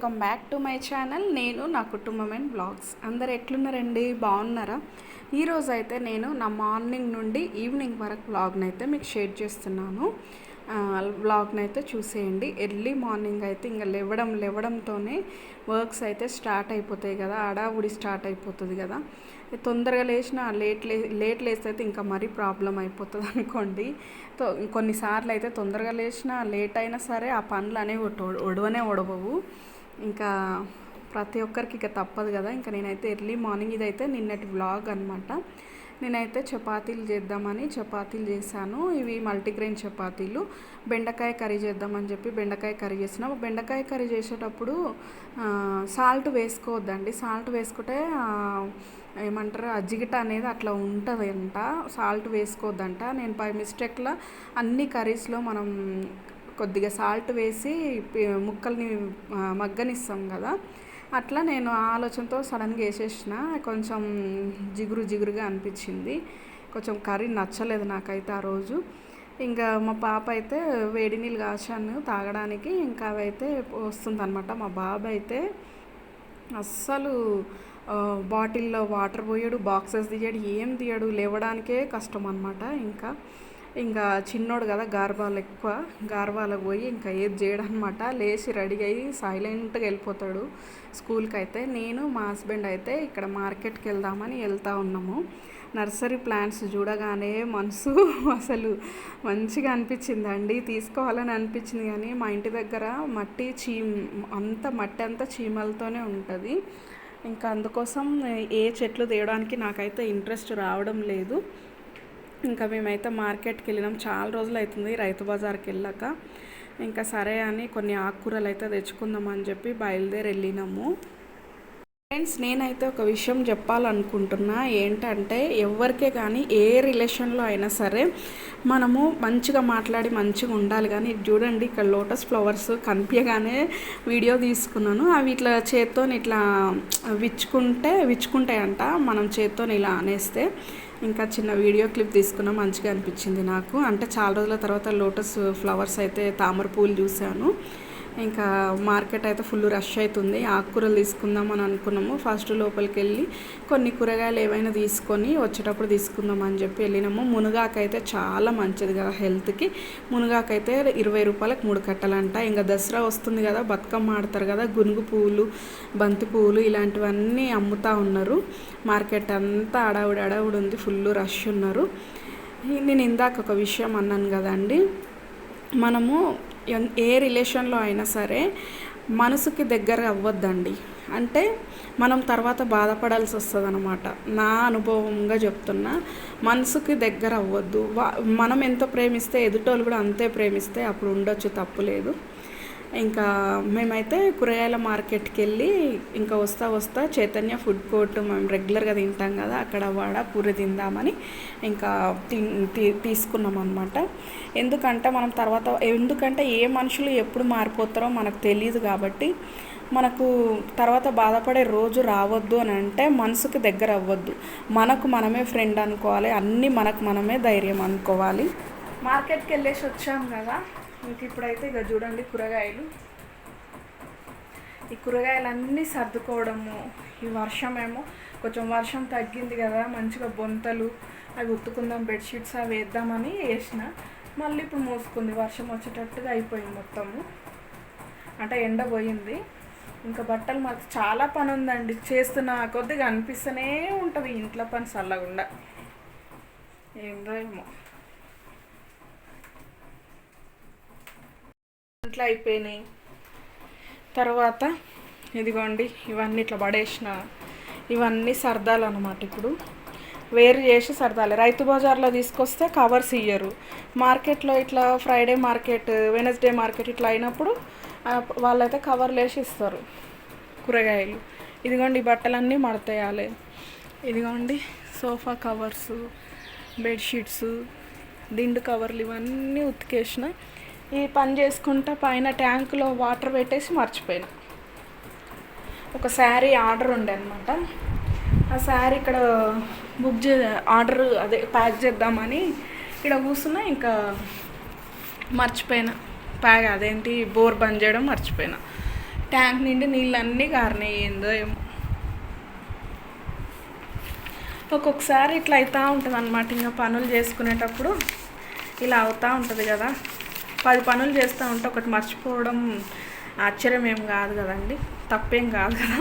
Welcome back to my channel. నేను నా కుటుంబం అండ్ బ్లాగ్స్. అందరు ఎట్లున్నారండి? బాగున్నారా? ఈరోజు అయితే నేను నా మార్నింగ్ నుండి ఈవినింగ్ వరకు బ్లాగ్ని అయితే మీకు షేర్ చేస్తున్నాను. బ్లాగ్ని అయితే చూసేయండి. ఎర్లీ మార్నింగ్ అయితే ఇంకా లేవడం లేవడంతోనే వర్క్స్ అయితే స్టార్ట్ అయిపోతాయి కదా. అడావుడి స్టార్ట్ అయిపోతుంది కదా. తొందరగా లేచిన లేట్ లే లేట్ లేస్తే అయితే ఇంకా మరీ ప్రాబ్లం అయిపోతుంది అనుకోండి. కొన్నిసార్లు అయితే తొందరగా లేచిన లేట్ అయినా సరే ఆ పనులు అనేవి ఒడవనే ఒడవవు. ఇంకా ప్రతి ఒక్కరికి ఇక తప్పదు కదా. ఇంకా నేనైతే ఎర్లీ మార్నింగ్ ఇదైతే నిన్నటి వ్లాగ్ అనమాట నేనైతే చపాతీలు చేద్దామని చపాతీలు చేశాను. ఇవి మల్టీగ్రెయిన్ చపాతీలు. బెండకాయ కర్రీ చేద్దామని చెప్పి బెండకాయ కర్రీ చేసిన బెండకాయ కర్రీ చేసేటప్పుడు సాల్ట్ వేసుకోవద్దండి. సాల్ట్ వేసుకుంటే ఏమంటారు ఆ అనేది అట్లా ఉంటుంది అంట సాల్ట్ వేసుకోవద్దంట. నేను బై మిస్టేక్లో అన్ని కర్రీస్లో మనం కొద్దిగా సాల్ట్ వేసి ముక్కల్ని మగ్గనిస్తాం కదా. అట్లా నేను ఆ ఆలోచనతో సడన్గా వేసేసిన. కొంచెం జిగురు జిగురుగా అనిపించింది. కొంచెం కర్రీ నచ్చలేదు నాకైతే ఆ రోజు. ఇంకా మా పాప అయితే వేడి నీళ్ళు కాచాను తాగడానికి. ఇంకా అవైతే వస్తుందన్నమాట. మా బాబు అయితే అస్సలు బాటిల్లో వాటర్ పోయాడు బాక్సెస్ తీయడు ఏం తీయడు లేవడానికే కష్టం అనమాట ఇంకా ఇంకా చిన్నోడు కదా గార్బాలు ఎక్కువ. గార్బాలకు పోయి ఇంకా ఏది చేయడం అనమాట లేచి రెడీ అయ్యి సైలెంట్గా వెళ్ళిపోతాడు స్కూల్కి అయితే నేను మా హస్బెండ్ అయితే ఇక్కడ మార్కెట్కి వెళ్దామని వెళ్తా ఉన్నాము. నర్సరీ ప్లాంట్స్ చూడగానే మనసు అసలు మంచిగా అనిపించిందండి. తీసుకోవాలని అనిపించింది కానీ మా ఇంటి దగ్గర మట్టి చీమ్ అంత మట్టి అంతా చీమలతోనే ఉంటుంది. ఇంకా అందుకోసం ఏ చెట్లు తేయడానికి నాకైతే ఇంట్రెస్ట్ రావడం లేదు. ఇంకా మేమైతే మార్కెట్కి వెళ్ళినాం. చాలా రోజులు అవుతుంది రైతు బజార్కి వెళ్ళాక. ఇంకా సరే అని కొన్ని ఆకుకూరలు అయితే తెచ్చుకుందాం అని చెప్పి బయలుదేరి వెళ్ళినాము. ఫ్రెండ్స్ నేనైతే ఒక విషయం చెప్పాలనుకుంటున్నా. ఏంటంటే ఎవరికే కానీ ఏ రిలేషన్లో అయినా సరే మనము మంచిగా మాట్లాడి మంచిగా ఉండాలి. కానీ ఇది చూడండి ఇక్కడ లోటస్ ఫ్లవర్స్ కనిపించగానే వీడియో తీసుకున్నాను. అవి ఇట్లా చేత్తో ఇట్లా విచ్చుకుంటే విచ్చుకుంటాయంట మనం చేత్తో ఇలా అనేస్తే. ఇంకా చిన్న వీడియో క్లిప్ తీసుకున్నా మంచిగా అనిపించింది నాకు. అంటే చాలా రోజుల తర్వాత లోటస్ ఫ్లవర్స్ అయితే తామర పూలు చూశాను. ఇంకా మార్కెట్ అయితే ఫుల్ రష్ అవుతుంది. ఆకుకూరలు తీసుకుందాం అని అనుకున్నాము. ఫస్ట్ లోపలికి వెళ్ళి కొన్ని కూరగాయలు ఏవైనా తీసుకొని వచ్చేటప్పుడు తీసుకుందాం అని చెప్పి వెళ్ళినాము. మునగాకైతే చాలా మంచిది కదా హెల్త్కి. మునగాకైతే ఇరవై రూపాయలకు మూడు కట్టలంట. ఇంకా దసరా వస్తుంది కదా బతుకమ్మ ఆడతారు కదా గునుగు పువ్వులు బంతి పువ్వులు ఇలాంటివన్నీ అమ్ముతా ఉన్నారు. మార్కెట్ అంతా అడావుడి అడావుడి ఉంది ఫుల్ రష్ ఉన్నారు. నేను ఇందాక ఒక విషయం అన్నాను కదండి. మనము ఏ రిలేషన్లో అయినా సరే మనసుకి దగ్గర అవ్వద్దండి. అంటే మనం తర్వాత బాధపడాల్సి వస్తుంది అనమాట నా అనుభవంగా చెప్తున్నా మనసుకి దగ్గర అవ్వద్దు. వా- మనం ఎంత ప్రేమిస్తే ఎదుటోళ్ళు కూడా అంతే ప్రేమిస్తే అప్పుడు ఉండొచ్చు తప్పు లేదు. ఇంకా మేమైతే కూరగాయల మార్కెట్కి వెళ్ళి ఇంకా వస్తా వస్తా చైతన్య ఫుడ్ కోర్ట్ మేము రెగ్యులర్గా తింటాం కదా అక్కడ వడ పూరి తిందామని ఇంకా తీసుకున్నాం అనమాట ఎందుకంటే మనం తర్వాత ఎందుకంటే ఏ మనుషులు ఎప్పుడు మారిపోతారో మనకు తెలియదు కాబట్టి మనకు తర్వాత బాధపడే రోజు రావద్దు అని అంటే మనసుకి దగ్గర అవ్వద్దు. మనకు మనమే ఫ్రెండ్ అనుకోవాలి అన్నీ మనకు మనమే ధైర్యం అనుకోవాలి. మార్కెట్కి వెళ్ళేసి వచ్చాం కదా. ఇంక ఇప్పుడైతే ఇక చూడండి కూరగాయలు. ఈ కూరగాయలన్నీ సర్దుకోవడము ఈ వర్షం ఏమో కొంచెం వర్షం తగ్గింది కదా మంచిగా బొంతలు అవి ఉత్తుకుందాం బెడ్షీట్స్ అవి వేద్దామని వేసిన. మళ్ళీ ఇప్పుడు మూసుకుంది వర్షం వచ్చేటట్టుగా అయిపోయింది మొత్తము. అంటే ఎండ పోయింది. ఇంకా బట్టలు మాకు చాలా పని ఉందండి చేస్తున్న కొద్దిగా అనిపిస్తూనే ఉంటుంది ఇంట్లో పని చల్లకుండా ఏందో ఏమో. ఇట్లా అయిపోయినాయి. తర్వాత ఇదిగోండి ఇవన్నీ ఇట్లా పడేసిన ఇవన్నీ సర్దాలు అనమాట ఇప్పుడు. వేరు చేసి సర్దాలి. రైతు బజార్లో తీసుకొస్తే కవర్స్ ఇయ్యరు. మార్కెట్లో ఇట్లా ఫ్రైడే మార్కెట్ వెనస్డే మార్కెట్ ఇట్లా అయినప్పుడు వాళ్ళైతే కవర్లు వేసి ఇస్తారు కూరగాయలు. ఇదిగోండి బట్టలన్నీ మడతేయాలి. ఇదిగోండి సోఫా కవర్స్ బెడ్షీట్స్ దిండు కవర్లు ఇవన్నీ ఉతికేసిన ఈ పని చేసుకుంటా పైన ట్యాంకులో వాటర్ పెట్టేసి మర్చిపోయినా. ఒక శారీ ఆర్డర్ ఉండే అనమాట ఆ శారీ ఇక్కడ బుక్ చే ఆర్డర్ అదే ప్యాక్ చేద్దామని ఇక్కడ కూర్చున్నా ఇంకా మర్చిపోయినా. ప్యాక్ అదేంటి బోర్ బంద్ చేయడం మర్చిపోయినా. ట్యాంక్ నిండి నీళ్ళన్నీ కారినాయి ఏందో ఏమో. ఒక్కొక్కసారి ఇట్లా అవుతూ ఉంటుంది అనమాట ఇంకా పనులు చేసుకునేటప్పుడు ఇలా అవుతూ ఉంటుంది కదా. పది పనులు చేస్తూ ఉంటే ఒకటి మర్చిపోవడం ఆశ్చర్యం ఏం కాదు కదండి. తప్పేం కాదు కదా.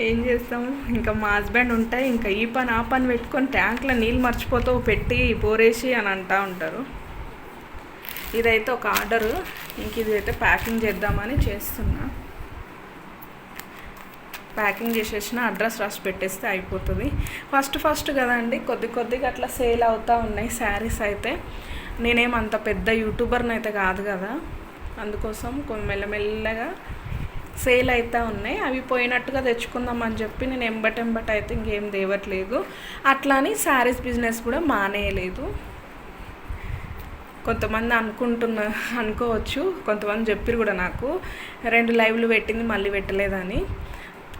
ఏం చేస్తాము? ఇంకా మా హస్బెండ్ ఉంటే ఇంకా ఈ పని ఆ పని పెట్టుకొని ట్యాంక్లో నీళ్ళు మర్చిపోతావు పెట్టి పోరేసి అని అంటూ ఉంటారు. ఇదైతే ఒక ఆర్డరు. ఇంక ఇది అయితే ప్యాకింగ్ చేద్దామని చేస్తున్నా. ప్యాకింగ్ చేసేసిన అడ్రస్ రాసి పెట్టేస్తే అయిపోతుంది. ఫస్ట్ ఫస్ట్ కదండి కొద్ది కొద్దిగా అట్లా సేల్ అవుతూ ఉన్నాయి శారీస్ అయితే. నేనేం అంత పెద్ద యూట్యూబర్ని అయితే కాదు కదా. అందుకోసం కొన్ని మెల్లమెల్లగా సేల్ అవుతూ ఉన్నాయి. అవి పోయినట్టుగా తెచ్చుకుందాం అని చెప్పి నేను ఎంబటెంబట అయితే ఇంకేం తేవట్లేదు. అట్లా అని శారీస్ బిజినెస్ కూడా మానేయలేదు. కొంతమంది అనుకుంటున్న అనుకోవచ్చు. కొంతమంది చెప్పారు కూడా నాకు రెండు లైవ్లు పెట్టింది మళ్ళీ పెట్టలేదని.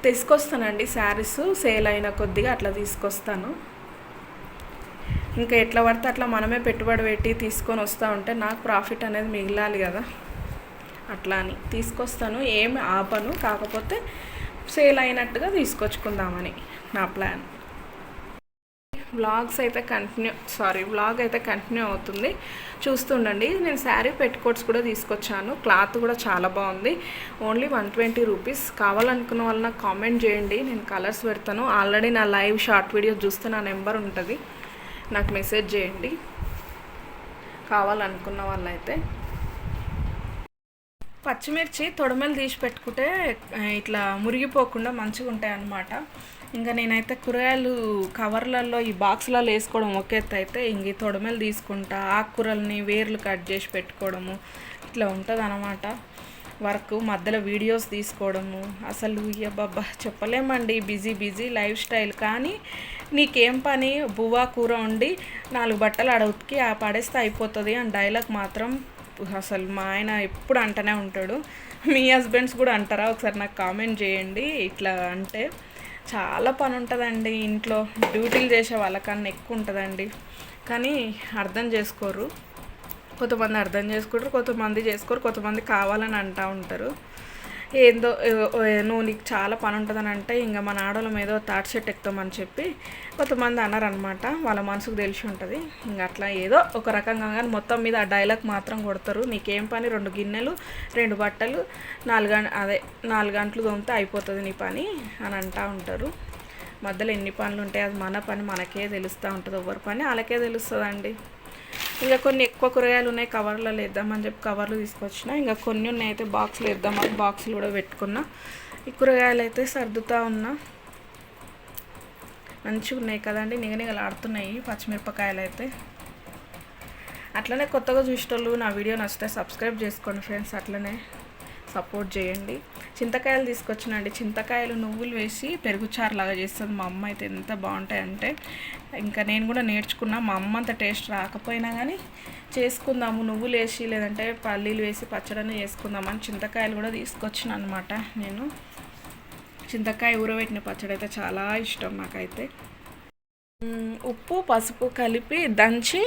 తీసుకొస్తానండి శారీస్. సేల్ అయిన కొద్దిగా అట్లా తీసుకొస్తాను. ఇంకా ఎట్లా పడితే అట్లా మనమే పెట్టుబడి పెట్టి తీసుకొని వస్తూ ఉంటే నాకు ప్రాఫిట్ అనేది మిగిలాలి కదా. అట్లా అని తీసుకొస్తాను ఏమి ఆపను కాకపోతే సేల్ అయినట్టుగా తీసుకొచ్చుకుందామని నా ప్లాన్. వ్లాగ్స్ అయితే కంటిన్యూ సారీ వ్లాగ్ అయితే కంటిన్యూ అవుతుంది. చూస్తుండండి నేను శారీ పెట్టుకోట్స్ కూడా తీసుకొచ్చాను. క్లాత్ కూడా చాలా బాగుంది. Only one twenty rupees. కావాలనుకున్న వాళ్ళ నాకు కామెంట్ చేయండి. నేను కలర్స్ పెడతాను. ఆల్రెడీ నా లైవ్ షార్ట్ వీడియో చూస్తే నా నెంబర్ ఉంటుంది. నాకు మెసేజ్ చేయండి. కావాలనుకున్న వాళ్ళైతే. పచ్చిమిర్చి తొడమలు తీసి పెట్టుకుంటే ఇట్లా మురిగిపోకుండా మంచిగా ఉంటాయి అన్నమాట ఇంకా నేనైతే కూరగాయలు కవర్లలో ఈ బాక్స్లలో వేసుకోవడం ఒక ఎత్తు అయితే ఇంక తొడమలు తీసుకుంటా ఆకుకూరల్ని వేర్లు కట్ చేసి పెట్టుకోవడము ఇట్లా ఉంటుంది అన్నమాట వర్క్ మధ్యలో వీడియోస్ తీసుకోవడము. అసలు అబ్బబ్బా చెప్పలేమండి. Busy busy lifestyle. కానీ నీకేం పని? బువ్వా కూర వండి నాలుగు బట్టలు ఆడ ఉతికి ఆ పడేస్తే అయిపోతుంది అని డైలాగ్ మాత్రం అసలు మా ఆయన ఎప్పుడు అంటనే ఉంటాడు. మీ హస్బెండ్స్ కూడా అంటారా? ఒకసారి నాకు కామెంట్ చేయండి. ఇట్లా అంటే చాలా పని ఉంటుందండి ఇంట్లో. డ్యూటీలు చేసే వాళ్ళకన్నా ఎక్కువ ఉంటుందండి. కానీ అర్థం చేసుకోరు. కొంతమంది అర్థం చేసుకుంటారు కొంతమంది చేసుకోరు కొంతమంది కావాలని అంటూ ఉంటారు. ఏందో నువ్వు నీకు చాలా పని ఉంటుందని అంటే ఇంకా మన ఆడవాళ్ళం ఏదో తాటి చెట్టు ఎక్కుతామని చెప్పి కొంతమంది అన్నారనమాట వాళ్ళ మనసుకు తెలిసి ఉంటుంది. ఇంకా అట్లా ఏదో ఒక రకంగా కానీ మొత్తం మీద ఆ డైలాగ్ మాత్రం కొడతారు. నీకేం పని? రెండు గిన్నెలు రెండు బట్టలు నాలుగు అదే నాలుగు గంటలు తోమితే అయిపోతుంది నీ పని అని అంటూ ఉంటారు. మధ్యలో ఎన్ని పనులు ఉంటాయి? అది మన పని మనకే తెలుస్తూ ఉంటుంది. ఎవరి పని? వాళ్ళకే తెలుస్తుందండి. ఇంకా కొన్ని ఎక్కువ కూరగాయలు ఉన్నాయి కవర్లలో వేద్దామని చెప్పి కవర్లు తీసుకొచ్చిన. ఇంకా కొన్ని ఉన్నాయి అయితే బాక్స్లో వేద్దామని బాక్సులు కూడా పెట్టుకున్నా. ఈ కూరగాయలు అయితే సర్దుతా ఉన్నా. మంచిగా ఉన్నాయి కదండి నిగనిగలాడుతున్నాయి పచ్చిమిరపకాయలు అయితే. అట్లనే కొత్తగా చూసేటోళ్ళు నా వీడియో నచ్చితే సబ్స్క్రైబ్ చేసుకోండి ఫ్రెండ్స్ అట్లనే సపోర్ట్ చేయండి. చింతకాయలు తీసుకొచ్చినండి. చింతకాయలు నువ్వులు వేసి పెరుగుచారు లాగా చేస్తుంది. మా అమ్మ అయితే ఎంత బాగుంటాయంటే ఇంకా నేను కూడా నేర్చుకున్నా. మా అమ్మ అంత టేస్ట్ రాకపోయినా కానీ చేసుకుందాము. నువ్వులు వేసి లేదంటే పల్లీలు వేసి పచ్చడని చేసుకుందామని చింతకాయలు కూడా తీసుకొచ్చిన అనమాట నేను. చింతకాయ ఊరబెట్టిన పచ్చడి అయితే చాలా ఇష్టం నాకైతే. ఉప్పు పసుపు కలిపి దంచి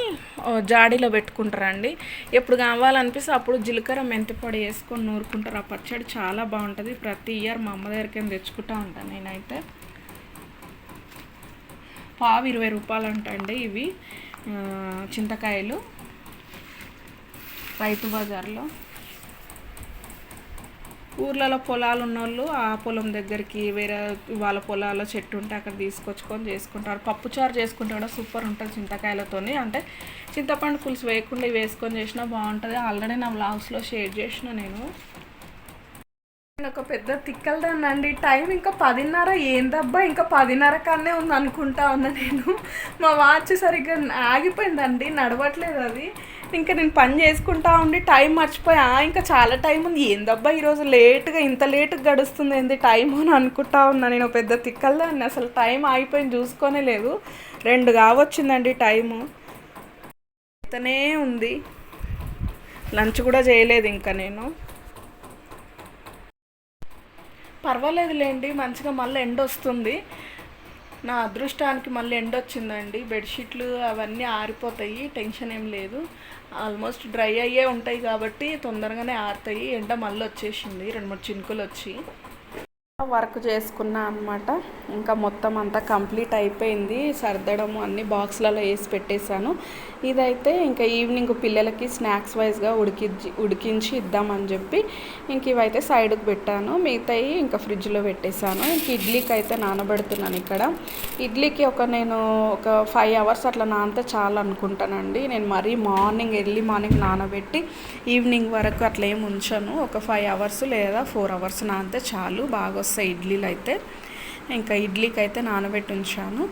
జాడీలో పెట్టుకుంటారండి. ఎప్పుడు కావాలనిపిస్తే అప్పుడు జీలకర్ర మెంతిపొడి వేసుకొని నూరుకుంటారు. ఆ పచ్చడి చాలా బాగుంటుంది. ప్రతి ఇయర్ మా అమ్మ దగ్గరికి తెచ్చుకుంటా ఉంటాను నేనైతే. పావు ఇరవై రూపాయలు అంటండి ఇవి చింతకాయలు రైతు బజార్లో. ఊర్లలో పొలాలు ఉన్నోళ్ళు ఆ పొలం దగ్గరికి వేరే వాళ్ళ పొలాల్లో చెట్టు ఉంటే అక్కడ తీసుకొచ్చుకొని చేసుకుంటారు. పప్పుచారు చేసుకుంటే కూడా సూపర్ ఉంటుంది చింతకాయలతోని. అంటే చింతపండు పులుసు వేయకుండా వేసుకొని చేసినా బాగుంటుంది. ఆల్రెడీ నా వ్లాగ్స్లో షేర్ చేసిన నేను. ఒక పెద్ద తిక్కలదాన్ని అండి టైం ఇంకా పదిన్నర ఏందబ్బా? ఇంకా పదిన్నర కన్నే ఉంది అనుకుంటా ఉన్నా నేను. మా వాచ్ సరిగ్గా ఆగిపోయిందండి. నడవట్లేదు అది. ఇంకా నేను పని చేసుకుంటా ఉండి టైం మర్చిపోయా. ఇంకా చాలా టైం ఉంది. ఏందబ్బా ఈరోజు లేట్గా ఇంత లేట్గా గడుస్తుంది ఏంది టైం అని అనుకుంటా ఉన్నా. నేను ఒక పెద్ద తిక్కలదాన్ని. అసలు టైం ఆగిపోయింది చూసుకోనే లేదు. రెండు కావచ్చిందండి టైము అయితేనే ఉంది. లంచ్ కూడా చేయలేదు ఇంకా నేను. పర్వాలేదులేండి మంచిగా మళ్ళీ ఎండ వస్తుంది. నా అదృష్టానికి మళ్ళీ ఎండ వచ్చిందండి. బెడ్షీట్లు అవన్నీ ఆరిపోతాయి టెన్షన్ ఏం లేదు. ఆల్మోస్ట్ డ్రై అయ్యే ఉంటాయి కాబట్టి తొందరగానే ఆరుతాయి. ఎండ మళ్ళీ వచ్చేసింది రెండు మూడు చినుకులు వచ్చి వర్క్ చేసుకున్నా అనమాట ఇంకా మొత్తం అంతా కంప్లీట్ అయిపోయింది. సర్దడము అన్ని బాక్స్లలో వేసి పెట్టేశాను. ఇదైతే ఇంకా ఈవినింగ్ పిల్లలకి స్నాక్స్ వైజ్గా ఉడికి ఉడికించి ఇద్దామని చెప్పి ఇంక ఇవైతే సైడ్కి పెట్టాను. మిగతాయి ఇంకా ఫ్రిడ్జ్లో పెట్టేశాను. ఇంక ఇడ్లీకి అయితే నానబెడుతున్నాను ఇక్కడ. ఇడ్లీకి ఒక నేను ఒక ఫైవ్ అవర్స్ అట్లా నానితే చాలు అనుకుంటానండి. నేను మరీ మార్నింగ్ ఎర్లీ మార్నింగ్ నానబెట్టి ఈవినింగ్ వరకు అట్లా ఏమి ఉంచాను. ఒక ఫైవ్ అవర్స్ లేదా ఫోర్ అవర్స్ నానితే చాలు. బాగా వస్తాయి ఇడ్లీలు అయితే ఇంకా ఇడ్లీకి అయితే నానబెట్టి ఉంచాను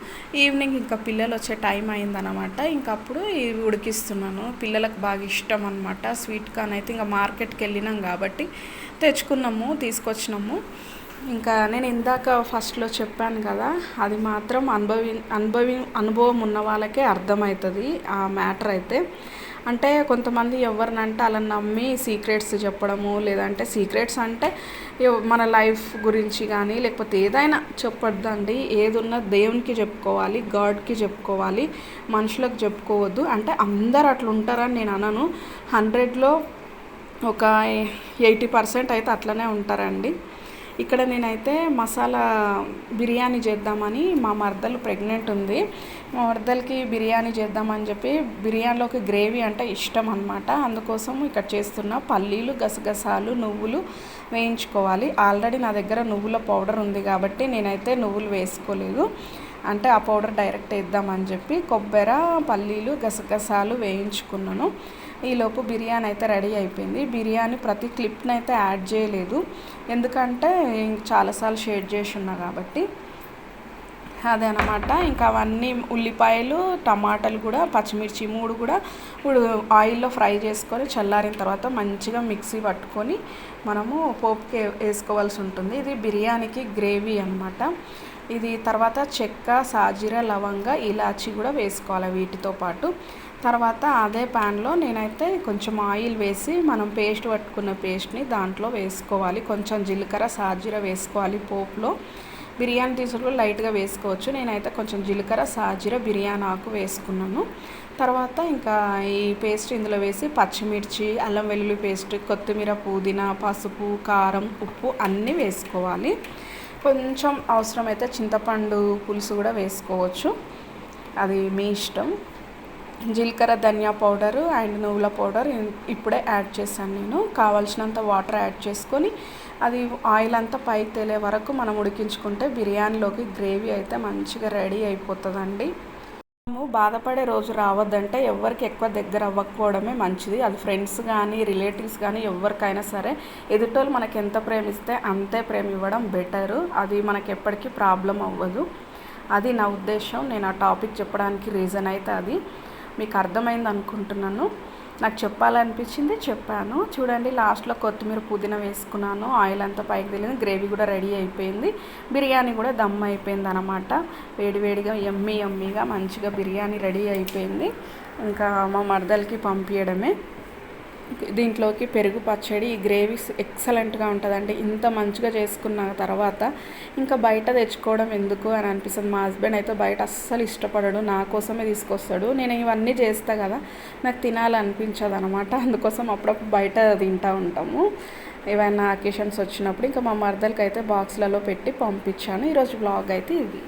ఈవినింగ్ ఇంకా పిల్లలు వచ్చే టైం అయిందనమాట ఇంకా అప్పుడు ఇవి ఉడికిస్తున్నాను. పిల్లలకు బాగా ఇష్టం అనమాట స్వీట్ కార్న్ అయితే ఇంకా మార్కెట్కి వెళ్ళినాం కాబట్టి తెచ్చుకున్నాము తీసుకొచ్చినాము. ఇంకా నేను ఇందాక ఫస్ట్లో చెప్పాను కదా అది మాత్రం అనుభవి అనుభవి అనుభవం ఉన్న వాళ్ళకే అర్థమవుతుంది ఆ మ్యాటర్ అయితే. అంటే కొంతమంది ఎవరినంటే అలా నమ్మి సీక్రెట్స్ చెప్పడము లేదంటే సీక్రెట్స్ అంటే మన లైఫ్ గురించి కానీ లేకపోతే ఏదైనా చెప్పొద్దండి. ఏదున్నా దేవునికి చెప్పుకోవాలి గాడ్కి చెప్పుకోవాలి మనుషులకు చెప్పుకోవద్దు. అంటే అందరు అట్లా ఉంటారని నేను అనను. హండ్రెడ్లో ఒక ఎయిటీ పర్సెంట్ అయితే అట్లనే ఉంటారండి. ఇక్కడ నేనైతే మసాలా బిర్యానీ చేద్దామని మా మర్దలు ప్రెగ్నెంట్ ఉంది. మా మరదలకి బిర్యానీ చేద్దామని చెప్పి బిర్యానీలోకి గ్రేవీ అంటే ఇష్టం అనమాట అందుకోసం ఇక్కడ చేస్తున్న పల్లీలు గసగసాలు నువ్వులు వేయించుకోవాలి. ఆల్రెడీ నా దగ్గర నువ్వుల పౌడర్ ఉంది కాబట్టి నేనైతే నువ్వులు వేసుకోలేదు. అంటే ఆ పౌడర్ డైరెక్ట్ వేద్దామని చెప్పి కొబ్బరి పల్లీలు గసగసాలు వేయించుకున్నాను. ఈలోపు బిర్యానీ అయితే రెడీ అయిపోయింది. బిర్యానీ ప్రతి క్లిప్ని అయితే యాడ్ చేయలేదు. ఎందుకంటే చాలాసార్లు షేర్ చేసి ఉన్నా కాబట్టి. అదే అనమాట ఇంకా అవన్నీ ఉల్లిపాయలు టమాటాలు కూడా పచ్చిమిర్చి మూడు కూడా ఇప్పుడు ఆయిల్లో ఫ్రై చేసుకొని చల్లారిన తర్వాత మంచిగా మిక్సీ పట్టుకొని మనము పోపుకి వేసుకోవాల్సి ఉంటుంది. ఇది బిర్యానీకి గ్రేవీ అనమాట ఇది తర్వాత చెక్క సాజీర లవంగ ఇలాచి కూడా వేసుకోవాలి వీటితో పాటు. తర్వాత అదే ప్యాన్లో నేనైతే కొంచెం ఆయిల్ వేసి మనం పేస్ట్ పట్టుకున్న పేస్ట్ని దాంట్లో వేసుకోవాలి. కొంచెం జీలకర్ర సాజీర వేసుకోవాలి పోపులో. బిర్యానీ తీసుకుని లైట్గా వేసుకోవచ్చు. నేనైతే కొంచెం జీలకర్ర సాజీర బిర్యానీ ఆకు వేసుకున్నాను. తర్వాత ఇంకా ఈ పేస్ట్ ఇందులో వేసి పచ్చిమిర్చి అల్లం వెల్లుల్లి పేస్ట్ కొత్తిమీర పుదీనా పసుపు కారం ఉప్పు అన్నీ వేసుకోవాలి. కొంచెం అవసరమైతే చింతపండు పులుసు కూడా వేసుకోవచ్చు. అది మీ ఇష్టం. జీలకర్ర ధనియా పౌడరు అండ్ నువ్వుల పౌడర్ ఇప్పుడే యాడ్ చేశాను నేను. కావాల్సినంత వాటర్ యాడ్ చేసుకొని అది ఆయిల్ అంతా పైకి తేలే వరకు మనం ఉడికించుకుంటే బిర్యానీలోకి గ్రేవీ అయితే మంచిగా రెడీ అయిపోతుందండి. మనము బాధపడే రోజు రావద్దంటే ఎవరికి ఎక్కువ దగ్గర అవ్వకపోవడమే మంచిది. అది ఫ్రెండ్స్ కానీ రిలేటివ్స్ కానీ ఎవరికైనా సరే ఎదుటోళ్ళు మనకి ఎంత ప్రేమిస్తే అంతే ప్రేమ ఇవ్వడం బెటరు అది మనకి ఎప్పటికీ ప్రాబ్లం అవ్వదు. అది నా ఉద్దేశం. నేను ఆ టాపిక్ చెప్పడానికి రీజన్ అయితే అది. మీకు అర్థమైంది అనుకుంటున్నాను. నాకు చెప్పాలనిపించింది చెప్పాను. చూడండి లాస్ట్లో కొత్తిమీర పుదీనా వేసుకున్నాను. ఆయిల్ అంతా పైకి తెలియదు గ్రేవీ కూడా రెడీ అయిపోయింది. బిర్యానీ కూడా దమ్ అయిపోయింది అనమాట వేడివేడిగా ఎమ్మీ ఎమ్మీగా మంచిగా బిర్యానీ రెడీ అయిపోయింది. ఇంకా మా మరదలకి పంపించడమే దీంట్లోకి పెరుగు పచ్చడి ఈ గ్రేవీ ఎక్సలెంట్గా ఉంటుందండి. ఇంత మంచిగా చేసుకున్న తర్వాత ఇంకా బయట తెచ్చుకోవడం ఎందుకు అని అనిపిస్తుంది. మా హస్బెండ్ అయితే బయట అస్సలు ఇష్టపడడు నా కోసమే తీసుకొస్తాడు. నేను ఇవన్నీ చేస్తా కదా నాకు తినాలనిపించదు అనమాట అందుకోసం అప్పుడప్పుడు బయట తింటూ ఉంటాము. ఏవైనా అకేషన్స్ వచ్చినప్పుడు ఇంకా మా మరదలకి అయితే బాక్స్లలో పెట్టి పంపించాను. ఈరోజు బ్లాగ్ అయితే ఇది.